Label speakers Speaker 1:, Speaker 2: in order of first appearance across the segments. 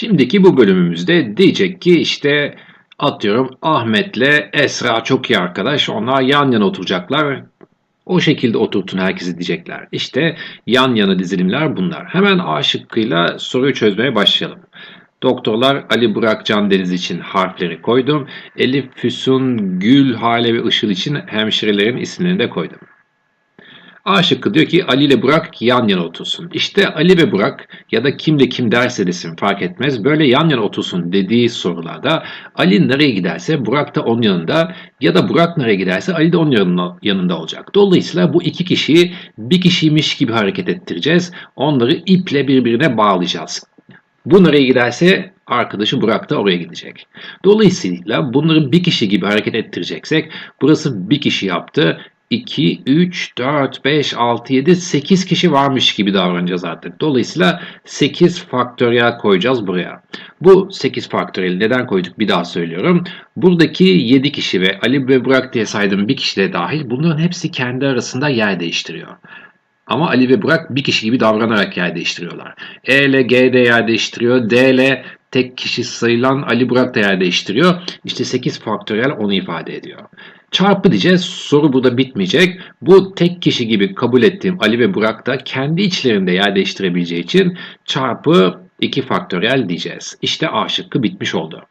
Speaker 1: Şimdiki bu bölümümüzde diyecek ki işte atıyorum Ahmet'le Esra çok iyi arkadaş. Onlar yan yana oturacaklar. O şekilde oturtun herkesi diyecekler. İşte yan yana dizilimler bunlar. Hemen A şıkkıyla soruyu çözmeye başlayalım. Doktorlar Ali Burak Can Deniz için harfleri koydum. Elif, Füsun, Gül, Hale ve Işıl için hemşirelerin isimlerini de koydum. A şıkkı diyor ki Ali ile Burak yan yana otursun. İşte Ali ve Burak ya da kim de kim derse desin fark etmez. Böyle yan yana otursun dediği sorularda Ali nereye giderse Burak da onun yanında ya da Burak nereye giderse Ali de onun yanında, yanında olacak. Dolayısıyla bu iki kişiyi bir kişiymiş gibi hareket ettireceğiz. Onları iple birbirine bağlayacağız. Bu nereye giderse arkadaşı Burak da oraya gidecek. Dolayısıyla bunları bir kişi gibi hareket ettireceksek burası bir kişi yaptı. 2, 3, 4, 5, 6, 7, 8 kişi varmış gibi davranacağız artık. Dolayısıyla 8 faktöriyel koyacağız buraya. Bu 8 faktöriyel neden koyduk bir daha söylüyorum. Buradaki 7 kişi ve Ali ve Burak diye saydığım bir kişi de dahil bunların hepsi kendi arasında yer değiştiriyor. Ama Ali ve Burak bir kişi gibi davranarak yer değiştiriyorlar. E ile G de yer değiştiriyor. D ile tek kişi sayılan Ali Burak da yer değiştiriyor. İşte 8 faktöriyel onu ifade ediyor. Çarpı diyeceğiz. Soru burada bitmeyecek. Bu tek kişi gibi kabul ettiğim Ali ve Burak da kendi içlerinde yer değiştirebileceği için çarpı 2 faktöriyel diyeceğiz. İşte A şıkkı bitmiş oldu.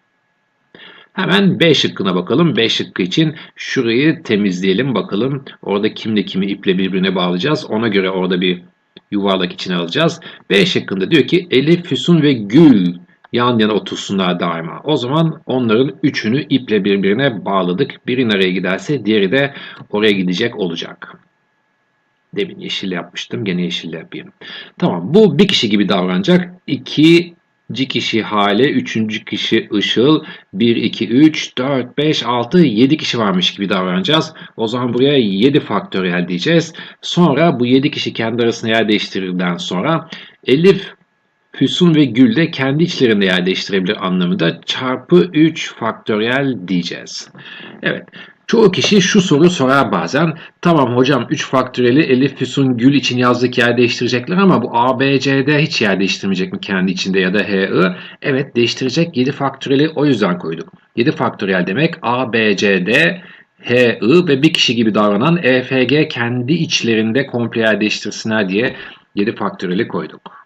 Speaker 1: Hemen B şıkkına bakalım. B şıkkı için şurayı temizleyelim bakalım. Orada kimle kimi iple birbirine bağlayacağız. Ona göre orada bir yuvarlak içine alacağız. B şıkkında diyor ki Elif, Füsun ve Gül yan yana otursunlar daima. O zaman onların üçünü iple birbirine bağladık. Biri nereye giderse diğeri de oraya gidecek olacak. Demin yeşil yapmıştım. Gene yeşil yapayım. Tamam bu bir kişi gibi davranacak. İki kişi Hale, üçüncü kişi Işıl, 1, 2, 3, 4, 5, 6, 7 kişi varmış gibi davranacağız. O zaman buraya 7 faktöriyel diyeceğiz. Sonra bu 7 kişi kendi arasında yer değiştirdikten sonra Elif, Füsun ve Gül de kendi içlerinde yer değiştirebilir anlamında çarpı 3 faktöriyel diyeceğiz. Evet. Çoğu kişi şu soru sorar bazen. Tamam hocam 3 faktöriyeli Elif, Füsun, Gül için yazdık yer değiştirecekler ama bu A, B, C'de hiç yer değiştirmeyecek mi kendi içinde ya da H, I? Evet değiştirecek 7 faktöriyeli o yüzden koyduk. 7 faktöriyel demek A, B, C, D, H, I ve bir kişi gibi davranan E, F, G kendi içlerinde komple yer değiştirsinler diye 7 faktöriyeli koyduk.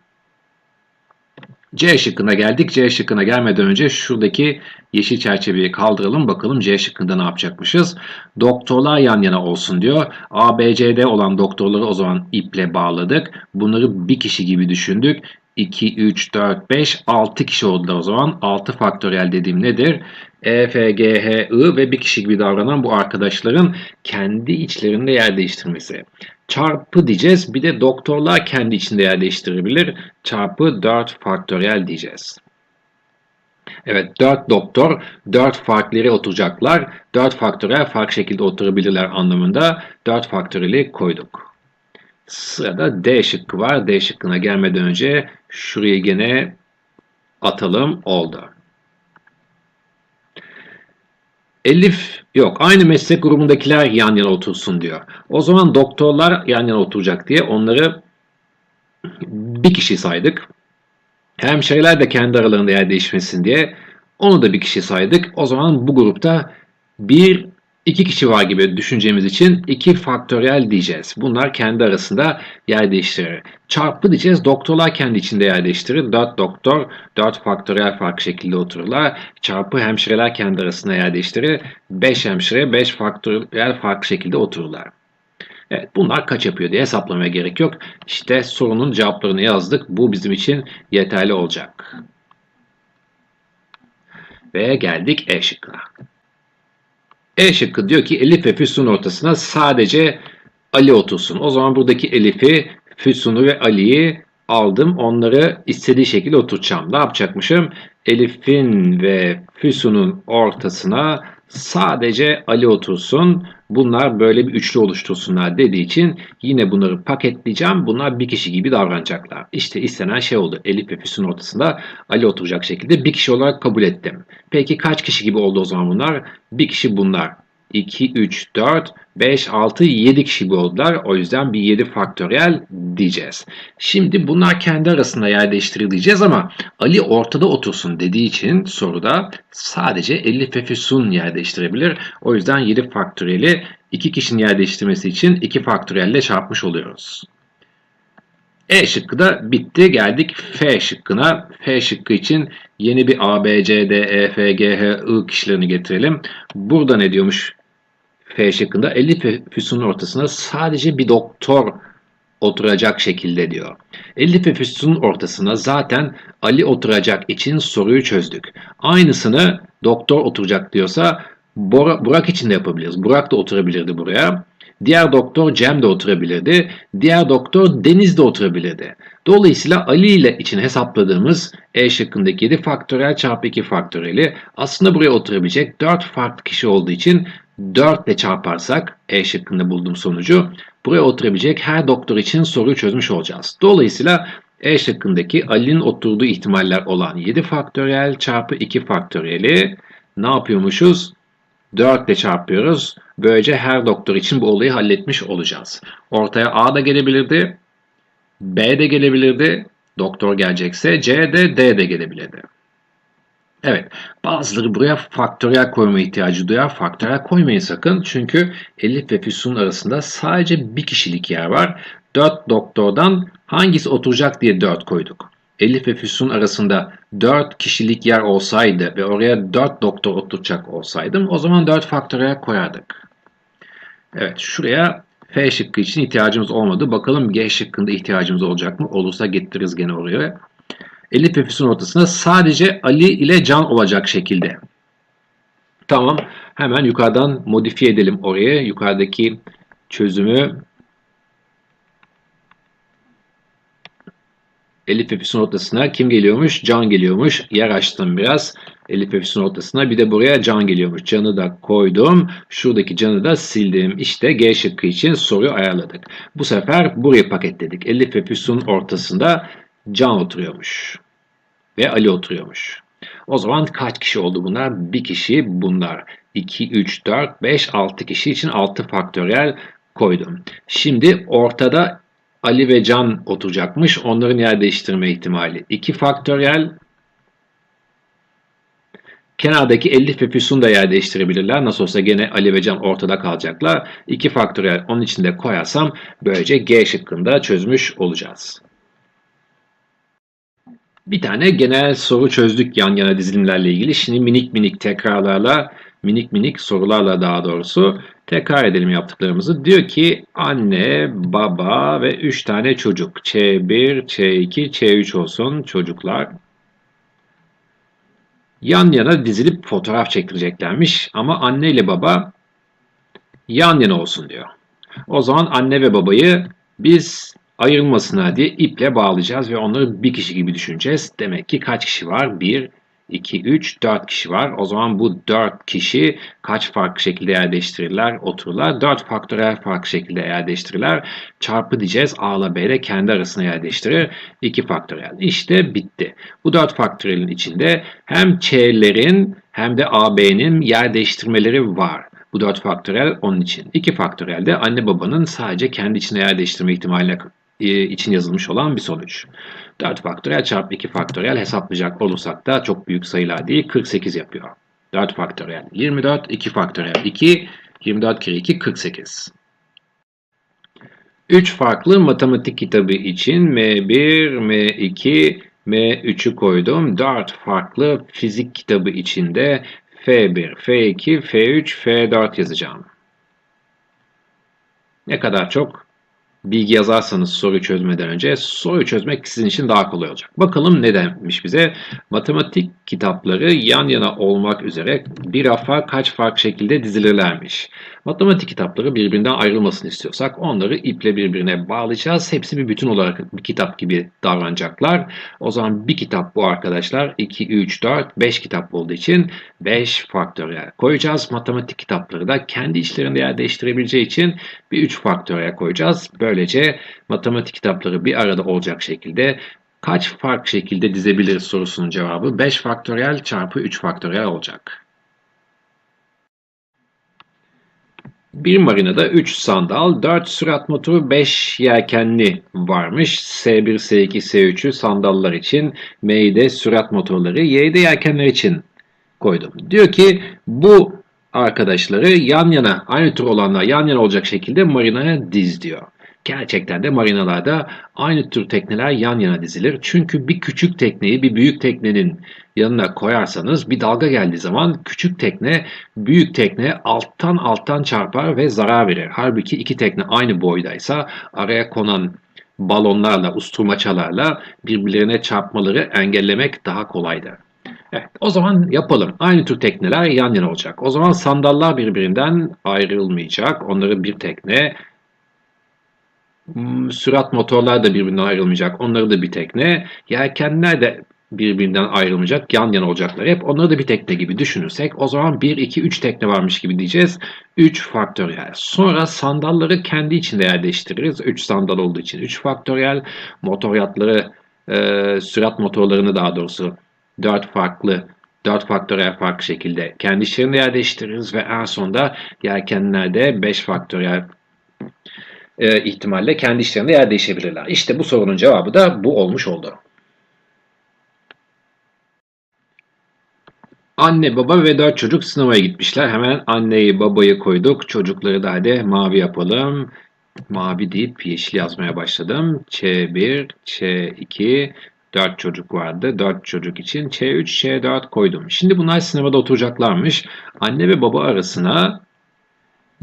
Speaker 1: C şıkkına geldik. C şıkkına gelmeden önce şuradaki yeşil çerçeveyi kaldıralım. Bakalım C şıkkında ne yapacakmışız. Doktorlar yan yana olsun diyor. A, B, C'de olan doktorları o zaman iple bağladık. Bunları bir kişi gibi düşündük. 2, 3, 4, 5, 6 kişi oldular o zaman. 6 faktöriyel dediğim nedir? E, F, G, H, I ve bir kişi gibi davranan bu arkadaşların kendi içlerinde yer değiştirmesi. Çarpı diyeceğiz. Bir de doktorlar kendi içinde yer değiştirebilir. Çarpı 4 faktöriyel diyeceğiz. Evet 4 doktor 4 farklı yere oturacaklar. 4 faktöriyel farklı şekilde oturabilirler anlamında 4 faktöriyeli koyduk. Sırada D şıkkı var. D şıkkına gelmeden önce şuraya gene atalım. Oldu. Elif yok aynı meslek grubundakiler yan yana otursun diyor. O zaman doktorlar yan yana oturacak diye onları bir kişi saydık. Hemşireler de kendi aralarında yer değişmesin diye onu da bir kişi saydık. O zaman bu grupta bir iki kişi var gibi düşüneceğimiz için 2 faktöriyel diyeceğiz. Bunlar kendi arasında yer değiştirir. Çarpı diyeceğiz. Doktorlar kendi içinde yer değiştirir. 4 doktor 4 faktöriyel farklı şekilde otururlar. Çarpı hemşireler kendi arasında yer değiştirir. 5 hemşire 5 faktöriyel farklı şekilde otururlar. Evet bunlar kaç yapıyor diye hesaplamaya gerek yok. İşte sorunun cevaplarını yazdık. Bu bizim için yeterli olacak. Ve geldik E şıkkına. E şıkkı diyor ki Elif ve Füsun ortasına sadece Ali otursun. O zaman buradaki Elif'i, Füsun'u ve Ali'yi aldım. Onları istediği şekilde oturtacağım. Ne yapacakmışım? Elif'in ve Füsun'un ortasına sadece Ali otursun. Bunlar böyle bir üçlü oluştursunlar dediği için yine bunları paketleyeceğim. Bunlar bir kişi gibi davranacaklar. İşte istenen şey oldu. Elif ve Füsun ortasında Ali oturacak şekilde bir kişi olarak kabul ettim. Peki kaç kişi gibi oldu o zaman bunlar? Bir kişi bunlar. 2, 3, 4, 5, 6, 7 kişi oldular. O yüzden bir 7 faktöriyel diyeceğiz. Şimdi bunlar kendi arasında yer değiştirileceğiz ama Ali ortada otursun dediği için soruda sadece Elif ve Füsun yer değiştirebilir. O yüzden 7 faktöriyeli 2 kişinin yer değiştirmesi için 2 faktöriyelle çarpmış oluyoruz. E şıkkı da bitti. Geldik F şıkkına. F şıkkı için yeni bir A, B, C, D, E, F, G, H, I kişilerini getirelim. Burada ne diyormuş F şıkkında? Elif ve Füsun'un ortasına sadece bir doktor oturacak şekilde diyor. Elif ve Füsun'un ortasına zaten Ali oturacak için soruyu çözdük. Aynısını doktor oturacak diyorsa Burak için de yapabiliriz. Burak da oturabilirdi buraya. Diğer doktor Cem de oturabilirdi. Diğer doktor Deniz de oturabilirdi. Dolayısıyla Ali ile için hesapladığımız E şıkkındaki 7 faktörel çarpı 2 faktöreli aslında buraya oturabilecek 4 farklı kişi olduğu için 4 ile çarparsak E şıkkında bulduğum sonucu buraya oturabilecek her doktor için soruyu çözmüş olacağız. Dolayısıyla E şıkkındaki Ali'nin oturduğu ihtimaller olan 7 faktöriyel çarpı 2 faktöriyeli ne yapıyormuşuz? 4 ile çarpıyoruz. Böylece her doktor için bu olayı halletmiş olacağız. Ortaya A da gelebilirdi. B de gelebilirdi. Doktor gelecekse C de D de gelebilirdi. Evet, bazıları buraya faktöriyel koyma ihtiyacı duyar. Faktöriyel koymayın sakın. Çünkü Elif ve Füsun arasında sadece bir kişilik yer var. 4 doktordan hangisi oturacak diye 4 koyduk. Elif ve Füsun arasında 4 kişilik yer olsaydı ve oraya 4 doktor oturacak olsaydım o zaman 4 faktöriyel koyardık. Evet şuraya F şıkkı için ihtiyacımız olmadı. Bakalım G şıkkında ihtiyacımız olacak mı? Olursa getiririz gene oraya. Füsun ortasında sadece Ali ile Can olacak şekilde. Tamam. Hemen yukarıdan modifiye edelim oraya. Yukarıdaki çözümü Elif ve ortasına kim geliyormuş? Can geliyormuş. Yer açtım biraz. Elif ve ortasına. Bir de buraya Can geliyormuş. Can'ı da koydum. Şuradaki Can'ı da sildim. İşte G şıkkı için soruyu ayarladık. Bu sefer burayı paketledik. Elif ve ortasında Can oturuyormuş. Ve Ali oturuyormuş. O zaman kaç kişi oldu bunlar? Bir kişi bunlar. 2, 3, 4, 5, 6 kişi için 6 faktöriyel koydum. Şimdi ortada Ali ve Can oturacakmış. Onların yer değiştirme ihtimali 2 faktöriyel. Kenardaki Elif ve Füsun da yer değiştirebilirler. Nasıl olsa gene Ali ve Can ortada kalacaklar. 2 faktöriyel onun içinde koyarsam böylece G şıkkında çözmüş olacağız. Bir tane genel soru çözdük yan yana dizilimlerle ilgili. Şimdi minik minik tekrarlarla, minik minik sorularla daha doğrusu tekrar edelim yaptıklarımızı. Diyor ki anne, baba ve 3 tane çocuk. Ç1, Ç2, Ç3 olsun çocuklar. Yan yana dizilip fotoğraf çektireceklermiş ama anne ile baba yan yana olsun diyor. O zaman anne ve babayı biz ayrılmasına diye iple bağlayacağız ve onları bir kişi gibi düşüneceğiz. Demek ki kaç kişi var? 1, 2, 3, 4 kişi var. O zaman bu 4 kişi kaç farklı şekilde yer değiştirirler? Otururlar. 4 faktörel farklı şekilde yer değiştirirler. Çarpı diyeceğiz. A ile B ile kendi arasında yer değiştirir. 2 faktörel. İşte bitti. Bu 4 faktörelin içinde hem Ç'lerin hem de AB'nin yer değiştirmeleri var. Bu 4 faktörel onun için. 2 faktörel de anne babanın sadece kendi içine yer değiştirme ihtimaline için yazılmış olan bir sonuç. 4 faktöriyel çarpı 2 faktöriyel hesaplayacak olursak da çok büyük sayılar değil 48 yapıyor. 4 faktöriyel 24, 2 faktöriyel 2, 24 kere 2 48. 3 farklı matematik kitabı için M1, M2, M3'ü koydum. 4 farklı fizik kitabı için de F1, F2, F3, F4 yazacağım. Ne kadar çok bilgi yazarsanız soruyu çözmeden önce soruyu çözmek sizin için daha kolay olacak. Bakalım ne demiş bize? Matematik kitapları yan yana olmak üzere bir rafa kaç farklı şekilde dizilirlermiş. Matematik kitapları birbirinden ayrılmasını istiyorsak onları iple birbirine bağlayacağız. Hepsi bir bütün olarak bir kitap gibi davranacaklar. O zaman bir kitap bu arkadaşlar. 2, 3, 4, 5 kitap olduğu için 5 faktöriyel koyacağız. Matematik kitapları da kendi içlerinde yer değiştirebileceği için bir 3 faktöriyel koyacağız. Böylece matematik kitapları bir arada olacak şekilde kaç farklı şekilde dizebiliriz sorusunun cevabı 5 faktöriyel çarpı 3 faktöriyel olacak. Bir marinada 3 sandal, 4 sürat motoru, 5 yelkenli varmış. S1, S2, S3'ü sandallar için, M'yi de sürat motorları, Y'yi de yelkenler için koydum. Diyor ki bu arkadaşları yan yana, aynı tür olanlar yan yana olacak şekilde marinaya diz diyor. Gerçekten de marinalarda aynı tür tekneler yan yana dizilir. Çünkü bir küçük tekneyi bir büyük teknenin yanına koyarsanız bir dalga geldiği zaman küçük tekne büyük tekne alttan alttan çarpar ve zarar verir. Halbuki iki tekne aynı boydaysa araya konan balonlarla, usturmaçalarla birbirlerine çarpmaları engellemek daha kolaydır. Evet, o zaman yapalım. Aynı tür tekneler yan yana olacak. O zaman sandallar birbirinden ayrılmayacak. Onları bir tekne, sürat motorlar da birbirinden ayrılmayacak. Onları da bir tekne. Yelkenler de birbirinden ayrılmayacak. Yan yana olacaklar. Hep onları da bir tekne gibi düşünürsek o zaman 1, 2, 3 tekne varmış gibi diyeceğiz. 3 faktöriyel. Sonra sandalları kendi içinde yer değiştiririz. 3 sandal olduğu için 3 faktöriyel. Motor yatları, e, sürat motorlarını daha doğrusu 4 farklı 4 faktöriyel farklı şekilde kendi içlerinde yer değiştiririz ve en sonunda yelkenlerde 5 faktöriyel e, ihtimalle kendi işlerinde yer değişebilirler. İşte bu sorunun cevabı da bu olmuş oldu. Anne, baba ve dört çocuk sınava gitmişler. Hemen anneyi, babayı koyduk. Çocukları da hadi mavi yapalım. Mavi deyip yeşil yazmaya başladım. Ç1, Ç2, 4 çocuk vardı. 4 çocuk için Ç3, Ç4 koydum. Şimdi bunlar sınavda oturacaklarmış. Anne ve baba arasına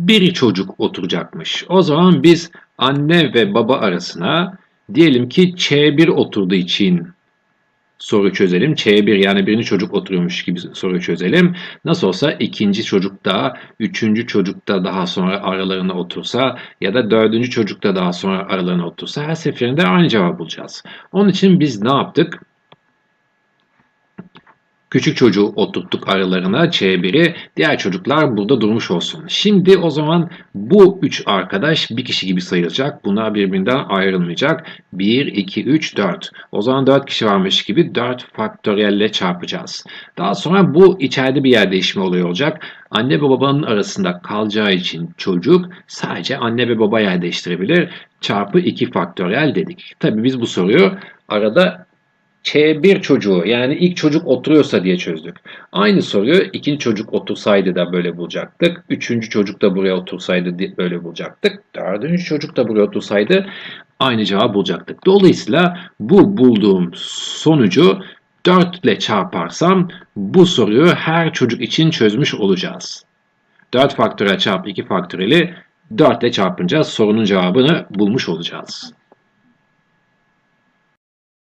Speaker 1: bir çocuk oturacakmış. O zaman biz anne ve baba arasına diyelim ki Ç1 oturduğu için soru çözelim. Ç1 yani birinci çocuk oturuyormuş gibi soru çözelim. Nasıl olsa ikinci çocuk da, üçüncü çocuk da daha sonra aralarına otursa ya da dördüncü çocuk da daha sonra aralarına otursa her seferinde aynı cevap bulacağız. Onun için biz ne yaptık? Küçük çocuğu oturttuk aralarına Ç1'i. Diğer çocuklar burada durmuş olsun. Şimdi o zaman bu üç arkadaş bir kişi gibi sayılacak. Bunlar birbirinden ayrılmayacak. 1, 2, 3, 4. O zaman 4 kişi varmış gibi 4 faktöriyelle çarpacağız. Daha sonra bu içeride bir yer değişimi oluyor olacak. Anne ve babanın arasında kalacağı için çocuk sadece anne ve baba yer değiştirebilir. Çarpı 2 faktöriyel dedik. Tabii biz bu soruyu arada Ç1 çocuğu yani ilk çocuk oturuyorsa diye çözdük. Aynı soruyu ikinci çocuk otursaydı da böyle bulacaktık. Üçüncü çocuk da buraya otursaydı böyle bulacaktık. Dördüncü çocuk da buraya otursaydı aynı cevabı bulacaktık. Dolayısıyla bu bulduğum sonucu 4 ile çarparsam bu soruyu her çocuk için çözmüş olacağız. 4 faktörel çarpı 2 faktöreli 4 ile çarpınca sorunun cevabını bulmuş olacağız.